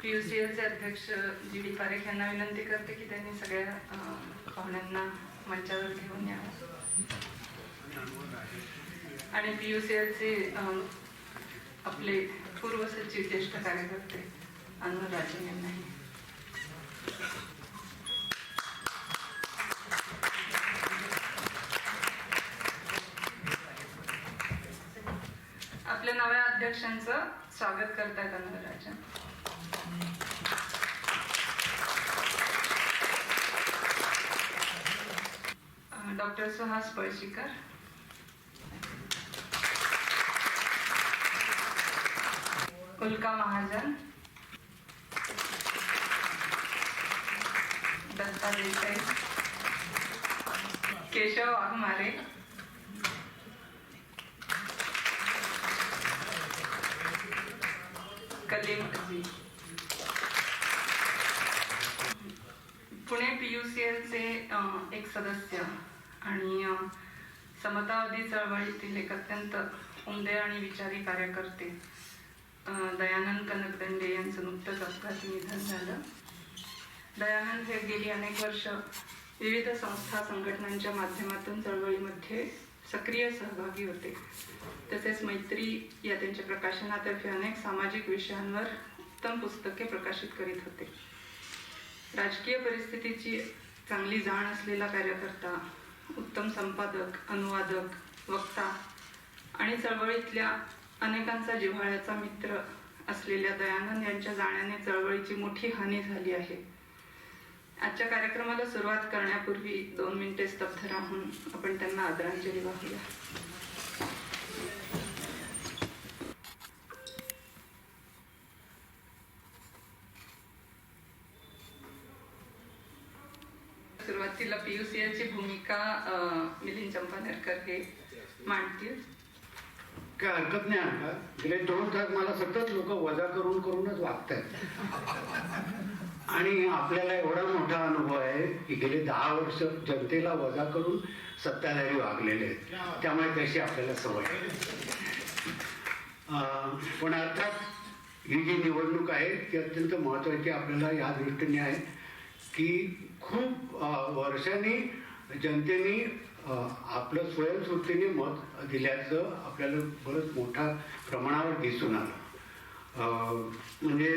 P U C एलचे अध्यक्ष G D Parekh यांना विनंती करते की त्यांनी सगळ्या पाहुण्यांना मंचावर घेऊन यावं. आणि पी यू सी एलचे आपले पूर्व सचिव ज्येष्ठ कार्यकर्ते अनवर राजे यांनाही. आपल्या नव्या अध्यक्षांचं स्वागत करतायत Anwar doctor Suhas Palshikar. Ulka Mahajan. Datta Desai. Keshav Waghmare. Pune P U C एलचे एक सदस्य आणि समतावादी चळवळीतील एक अत्यंत उमदे आणि विचारी कार्यकर्ते दयानंद कनकदंडे यांचं नुकतंच अपघाती निधन झालं. दयानंद हे गेली अनेक वर्ष विविध संस्था संघटनांच्या माध्यमातून चळवळीमध्ये सक्रिय सहभागी होते. तसेच मैत्री या त्यांच्या प्रकाशनातर्फे अनेक सामाजिक विषयांवर उत्तम पुस्तके प्रकाशित करीत होते. राजकीय परिस्थितीची चांगली जाण असलेला कार्यकर्ता उत्तम संपादक अनुवादक वक्ता आणि चळवळीतल्या अनेकांचा जिव्हाळ्याचा मित्र असलेल्या दयानंद यांच्या जाण्याने चळवळीची मोठी हानी झाली आहे. आजच्या कार्यक्रमाला सुरुवात करण्यापूर्वी दोन मिनिटे स्तब्ध राहून आपण त्यांना आदरांजली वाहूया. सुरुवातीला पीयूसीएलची भूमिका अं, मिलिंद चंपानेरकर हे मांडतील. काय हरकत नाही आता गेले दोन तास मला सतत लोक वजा करून करूनच वागतायत. आणि आपल्याला एवढा मोठा अनुभव आहे की गेले दहा वर्ष जनतेला वजा करून सत्ताधारी वागलेले आहेत. त्यामुळे तशी आपल्याला सवय आहे. पण अर्थात ही जी निवडणूक आहे ती अत्यंत महत्वाची आपल्याला या दृष्टीने आहे की खूप वर्षांनी जनतेने आपलं स्वयंस्फूर्तीने मत दिल्याचं आपल्याला बरंच मोठ्या प्रमाणावर दिसून आलं. म्हणजे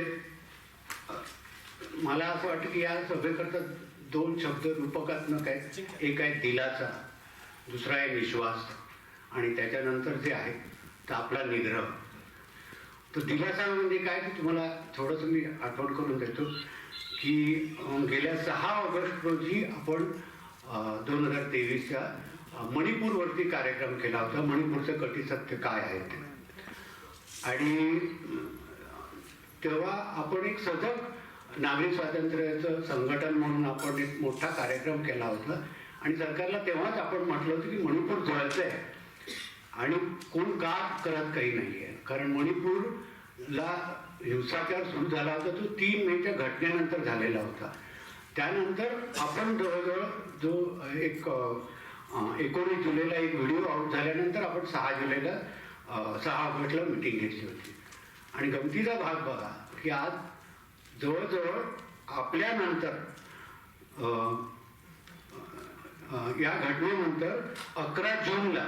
मला असं वाटतं की या सभेकरता दोन शब्द रूपकात्मक आहेत एक आहे दिलासा दुसरा आहे विश्वास आणि त्याच्यानंतर जे आहे तर आपला निग्रह. तर दिलासा म्हणजे काय की तुम्हाला थोडंसं मी आठवण करून देतो की गेल्या सहा ऑगस्ट रोजी आपण दोन हजार तेवीसच्या मणिपूरवरती कार्यक्रम केला होता. मणिपूरचं कटी सत्य काय आहे ते? आणि तेव्हा आपण एक सजग नागरी स्वातंत्र्याचं संघटन म्हणून आपण एक मोठा कार्यक्रम केला होता. आणि सरकारला तेव्हाच आपण म्हटलं होतं की मणिपूर जळतंय. आणि कोण का करत काही नाही आहे कारण मणिपूरला हिंसाचार सुरू झाला होता. तो तीन मेच्या घटनेनंतर झालेला होता. त्यानंतर आपण जवळजवळ जो एक एकोणीस जुलैला एक व्हिडिओ आउट झाल्यानंतर आपण सहा जुलैला सहा ऑगस्टला मिटिंग घेतली होती. आणि गमतीचा भाग बघा की आज जवळजवळ आपल्यानंतर या घटनेनंतर अकरा जूनला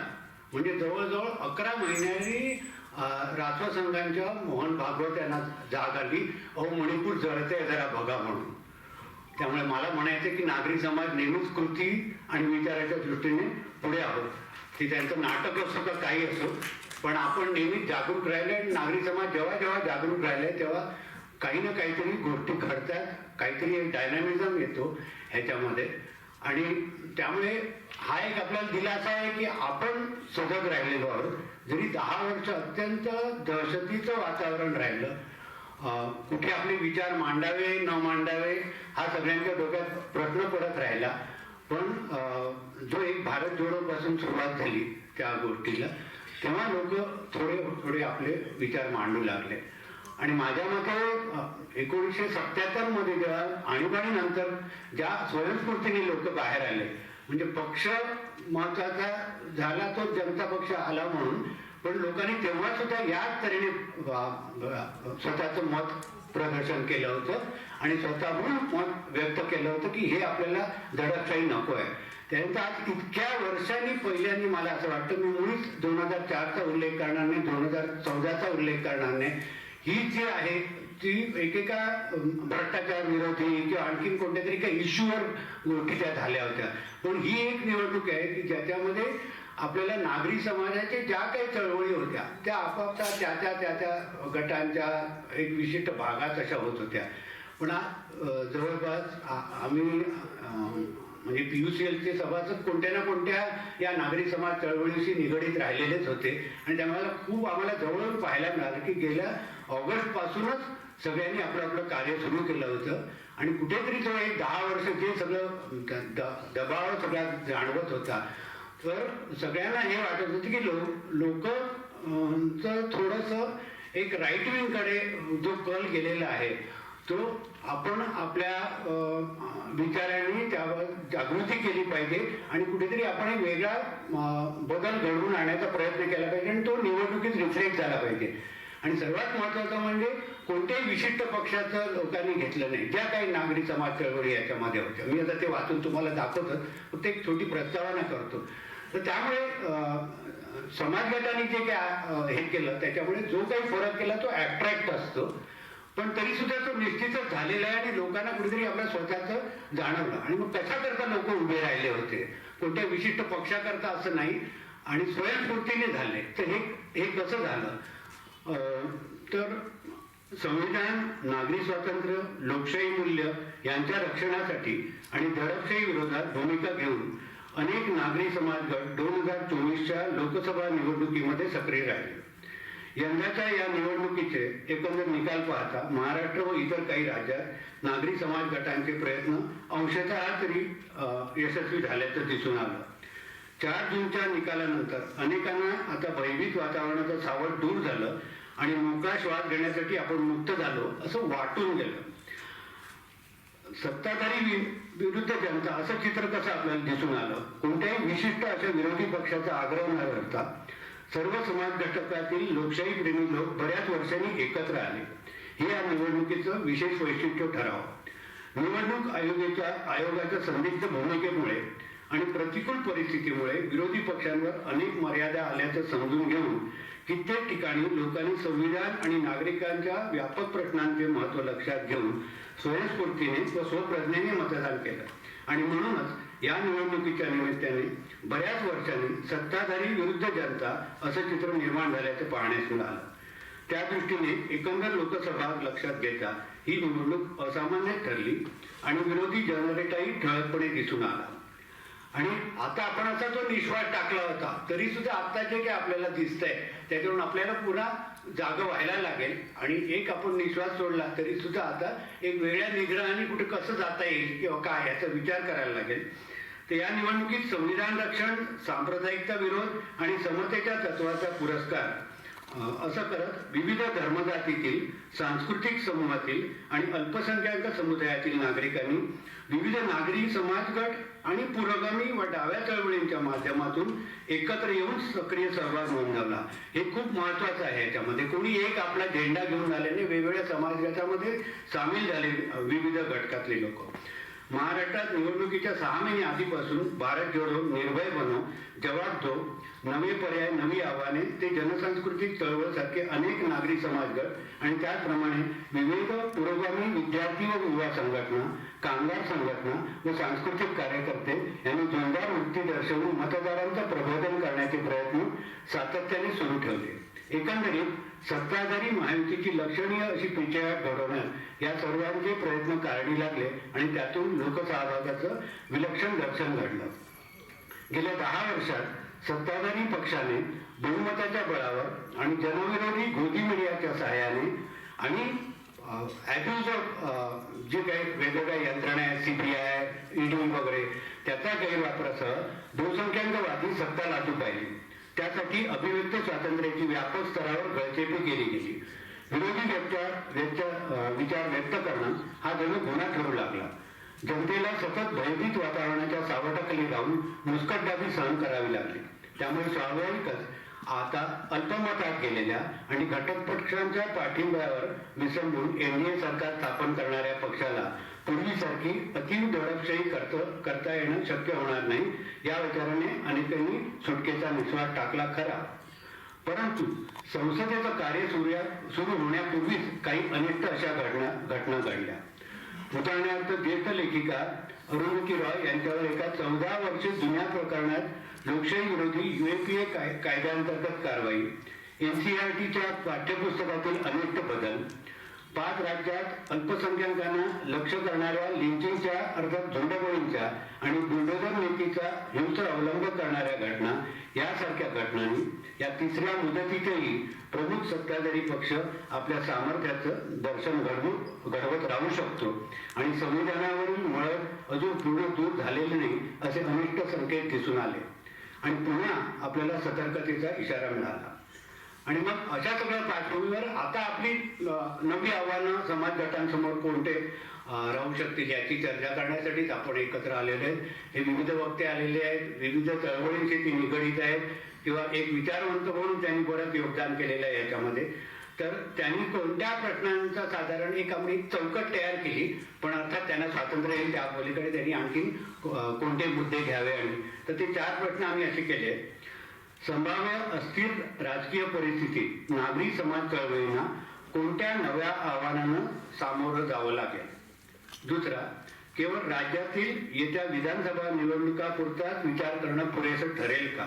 म्हणजे जवळजवळ अकरा महिन्यांनी अं, राष्ट्रसंघांच्या मोहन भागवत यांना जाग आली. अहो मणिपूर जळते जरा बघा म्हणून. त्यामुळे मला म्हणायचं की नागरी समाज नेहमीच कृती आणि विचाराच्या दृष्टीने पुढे आहोत. की त्यांचं नाटक असो का काही असो पण आपण नेहमीच जागरूक राहिले आणि नागरी समाज जेव्हा जेव्हा जागरूक राहिले तेव्हा काही ना काहीतरी गोष्टी घडतात काहीतरी एक डायनामिझम येतो ह्याच्यामध्ये. आणि त्यामुळे हा एक आपल्याला दिलासा आहे की आपण सजग राहिलेलो आहोत. जरी दहा वर्ष अत्यंत दहशतीचं वातावरण राहिलं कुठे आपले विचार मांडावे न मांडावे हा सगळ्यांच्या डोक्यात प्रश्न पडत राहिला. पण अं, जो एक भारत जोडोपासून सुरुवात झाली त्या गोष्टीला तेव्हा लोक थोडे थोडे आपले विचार मांडू लागले. आणि माझ्या मते एकोणीसशे सत्याहत्तरमध्ये जेव्हा आणीबाणीनंतर ज्या स्वयंस्फूर्तीने लोक बाहेर आले म्हणजे पक्ष महत्त्वाचा झाला तो जनता पक्ष आला म्हणून पण लोकांनी तेव्हा सुद्धा याच तऱ्हेने स्वतःचं मत प्रदर्शन केलं होतं आणि स्वतःहून मत व्यक्त केलं होतं की हे आपल्याला दडपशाही नको आहे. त्यानंतर आज इतक्या वर्षांनी पहिल्यांदा मला असं वाटतं मी मुळीच दोन हजार चारचा उल्लेख करणार नाही दोन हजार चौदाचा उल्लेख करणार नाही. ही जी आहे ती एकेका भ्रष्टाचार विरोधी किंवा आणखीन कोणत्या तरी काही इश्यूवर गोष्टी त्या झाल्या होत्या. पण ही एक निवडणूक आहे की ज्याच्यामध्ये आपल्याला नागरी समाजाच्या ज्या काही चळवळी होत्या त्या आपापच्या त्या त्या त्या त्या गटांच्या एक विशिष्ट भागात अशा होत होत्या. पण जवळपास आम्ही म्हणजे पी यू सी एलचे सभासद कोणत्या ना कोणत्या या नागरी समाज चळवळीशी निगडीत राहिलेलेच होते. आणि त्यामुळे खूप आम्हाला जवळून पाहायला मिळालं की गेल्या ऑगस्ट पासूनच सगळ्यांनी आपलं आपलं कार्य सुरू केलं होतं. आणि कुठेतरी जो एक दहा वर्ष ते सगळं दबाव सगळा जाणवत होता. तर सगळ्यांना हे वाटत होतं की लोक लोक थोडंसं एक राईट विंगकडे जो कल गेलेला आहे तो आपण आपल्या विचारांनी त्यावर जागृती केली पाहिजे आणि कुठेतरी आपण एक वेगळा बदल घडवून आणण्याचा प्रयत्न केला पाहिजे आणि तो निवडणुकीत रिफ्लेक्ट झाला पाहिजे. आणि सर्वात महत्वाचं म्हणजे कोणत्याही विशिष्ट पक्षाचं लोकांनी घेतलं नाही. ज्या काही नागरी समाज चळवळी याच्यामध्ये होत्या. मी आता ते वाचून तुम्हाला दाखवतो. फक्त एक छोटी प्रस्तावना करतो. तर त्यामुळे समाजगटाने समाज जे काय हे केलं त्याच्यामुळे जो काही फरक केला तो अट्रॅक्ट असतो. पण तरी सुद्धा तो निश्चितच झालेला आहे आणि लोकांना कुठेतरी आपल्या स्वतःच जाणवलं. आणि मग कशाकरता लोक उभे राहिले होते. कोणत्या विशिष्ट पक्षाकरता असं नाही. आणि स्वयंस्फूर्तीने झाले. तर हे हे कसं झालं? तर संविधान नागरी स्वातंत्र्य लोकशाही मूल्य यांच्या रक्षणासाठी आणि दडपशाही विरोधात भूमिका घेऊन अनेक नागरी समाज गट दोन हजार चोवीसच्या लोकसभा निवडणुकीमध्ये सक्रिय राहिले. यंदाच्या या निवडणुकीचे एकंदर निकाल पाहता महाराष्ट्र व इतर काही राज्यात नागरी समाज गटांचे प्रयत्न अंशतः तरी अं, यशस्वी झाल्याचं दिसून आलं. चार जूनच्या निकालानंतर अनेकांना आता भयभीत वातावरणाचं सावट दूर झालं आणि मोकळा श्वास घेण्यासाठी आपण मुक्त झालो असं वाटून गेलं. सत्ताधारी विरुद्ध जनता असं चित्र कसं आपल्याला दिसून आलं? कोणत्याही विशिष्ट अशा विरोधी पक्षाचा आग्रह न करता सर्व समाज घटकातील लोकशाही प्रेमी लोक बऱ्याच वर्षांनी एकत्र आले. हे या निवडणुकीचं विशेष वैशिष्ट्य ठराव. निवडणूक आयोगाच्या आयोगाच्या संदिग्ध भूमिकेमुळे आणि प्रतिकूल परिस्थितीमुळे विरोधी पक्षांवर अनेक मर्यादा आल्याचं समजून घेऊन कित्येक ठिकाणी लोकांनी संविधान आणि नागरिकांच्या व्यापक प्रश्नांचे महत्त्व लक्षात घेऊन स्वयंस्फूर्तीने व स्वप्रज्ञेने मतदान केलं. आणि म्हणूनच या निवडणुकीच्या निमित्ताने बऱ्याच वर्षांनी सत्ताधारी विरुद्ध जनता असं चित्र निर्माण झाल्याचं पाहण्यास मिळालं. त्या दृष्टीने एकंदर लोकसभा लक्षात घेता ही निवडणूक असामान्य ठरली आणि विरोधी जनरेटाही ठळकपणे दिसून आला. आणि आता आपण असा जो निश्वास टाकला होता. तरी सुद्धा आता जे काही आपल्याला दिसतंय त्याच्यावरून आपल्याला पुन्हा जाग व्हायला लागेल. आणि एक आपण निश्वास सोडला तरी सुद्धा आता एक वेगळ्या निग्रहाने कुठे कसं जाता येईल किंवा काय याचा विचार करायला लागेल. तर या निवडणुकीत संविधान रक्षण सांप्रदायिकता विरोध आणि समतेच्या तत्वाचा पुरस्कार असं करत विविध धर्मजातीतील सांस्कृतिक समूहातील आणि अल्पसंख्याक समुदायातील नागरिकांनी विविध नागरी समाज गट आणि पुरोगामी व डाव्या चळवळींच्या माध्यमातून एकत्र येऊन सक्रिय सहभाग नोंदवला हे खूप महत्वाचं आहे याच्यामध्ये. कोणी एक आपला झेंडा घेऊन आल्याने वेगवेगळ्या समाज गटामध्ये सामील झाले विविध घटकातले लोक. महाराष्ट्रात निवडणुकीच्या सहा महिने आधीपासून भारत जोडो निर्भय बनो जवाब दो नवे पर्याय नवी आव्हाने ते जनसांस्कृतिक चळवळ सारखे अनेक नागरी समाजगट आणि त्याचप्रमाणे विविध पुरोगामी विद्यार्थी व युवा संघटना कामगार संघटना व सांस्कृतिक कार्यकर्ते यांनी जोरदार वृत्ती दर्शवून मतदारांचं प्रबोधन करण्याचे प्रयत्न सातत्याने सुरू ठेवले. एकंदरीत सत्ताधारी महायुतीची लक्षणीय अशी पिछेहाट घडवण्यात या सर्वांचे प्रयत्न कारणी लागले आणि त्यातून लोकसहभागाचं विलक्षण दर्शन घडलं. गेल्या दहा वर्षात सत्ताधारी पक्षाने बहुमताच्या बळावर आणि जनविरोधी गोदी मीडियाच्या सहाय्याने आणि ॲब्युज ऑफ जे काही वेगवेगळ्या यंत्रणा आहेत सीबीआय ईडी वगैरे त्याचा गैरवापरासह बहुसंख्याकवादी सत्ता लाटू पाहिली. त्यासाठी अभिव्यक्त स्वातंत्र्याची व्यापक स्तरावर गळचेपी केली गेली. विरोधी विचार व्यक्त विचार व्यक्त करणं हा जणू गुन्हा ठरू लागला. जनतेला सतत भयभीत वातावरणाच्या सावटाखाली राहून मुस्कटदाबी सहन करावी लागली. त्यामुळे स्वाभाविकच आता अल्पमतात गेलेल्या आणि घटक पक्षांच्या पाठिंब्यावर विसंबून एनडीए सरकार स्थापन करणाऱ्या पक्षाला पूर्वीसारखी अतिव दडपशाही करत करता येणं शक्य होणार नाही. या विचाराने अनेकांनी सुटकेचा निश्वास टाकला खरा. परंतु संसदेचं कार्य सुरू सुरू होण्यापूर्वीच काही अनिष्ट अशा घटना घटना घडल्या. उदाहरणार्थ ज्येष्ठ लेखिका अरुणकी रॉय यांच्यावर एका चौदा वर्ष जुन्या प्रकरणात लोकशाही विरोधी युएपीए काय कायद्याअंतर्गत कारवाई. एनसीआरटीच्या पाठ्यपुस्तकातील अनिष्ट बदल राज्यात अल्पसंख्याकांना लक्ष करणाऱ्या लिंचिंगच्या अर्थात झुंडबळींच्या आणि बुलडोझर नीतीचा हिंसर अवलंब करणाऱ्या घटना यासारख्या घटनांनी या तिसऱ्या मुदतीतही प्रमुख सत्ताधारी पक्ष आपल्या सामर्थ्याचं दर्शन घडवू घडवत राहू शकतो. आणि संविधानावरील मळत अजून पूर्ण दूर झालेले नाही असे अनिष्ट संकेत दिसून आले. आणि पुन्हा आपल्याला सतर्कतेचा इशारा मिळाला. आणि मग अशा सगळ्या पार्श्वभूमीवर आता आपली नवी आव्हानं समाज गटांसमोर कोणते राहू शकतील याची चर्चा करण्यासाठीच आपण एकत्र आलेले आहेत. हे विविध वक्ते आलेले आहेत विविध चळवळींशी ती निगडीत आहेत किंवा एक विचारवंत म्हणून त्यांनी बरंच योगदान केलेलं आहे याच्यामध्ये. तर त्यांनी कोणत्या प्रश्नांचा साधारण एक आम्ही चौकट तयार केली पण अर्थात त्यांना स्वातंत्र्य येईल त्या पलीकडे त्यांनी आणखी कोणते मुद्दे घ्यावे आणि तर ते चार प्रश्न आम्ही असे केले आहेत. संभाव्य अस्थिर राजकीय परिस्थितीत नागरी समाज चळवळींना कोणत्या नव्या आव्हानानं सामोरं जावं लागेल? दुसरा केवळ राज्यातील येत्या विधानसभा निवडणुकापुरताच विचार करणं पुरेसं ठरेल का?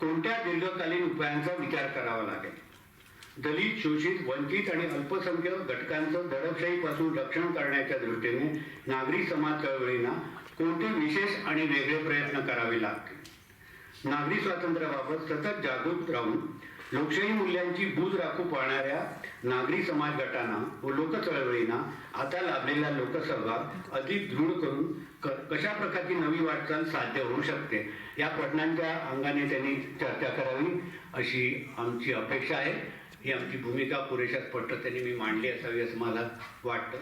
कोणत्या दीर्घकालीन उपायांचा विचार करावा लागेल? दलित शोषित वंचित आणि अल्पसंख्याक घटकांचं दडपशाहीपासून रक्षण करण्याच्या दृष्टीने नागरी समाज चळवळींना कोणते विशेष आणि वेगळे प्रयत्न करावे लागतील? नागरी स्वातंत्र्याबाबत सतत जागृत राहून लोकशाही मूल्यांची बूज राखू पाळणाऱ्या नागरी समाज गटांना व लोकचळवळींना आता लाभलेला लोकसहभाग अधिक दृढ करून कशा प्रकारची नवी वाटचाल साध्य होऊ शकते या प्रश्नांच्या अंगाने त्यांनी चर्चा करावी अशी आमची अपेक्षा आहे. ही आमची भूमिका पुरेशा स्पष्टतेने मी मांडली असावी असं मला वाटतं.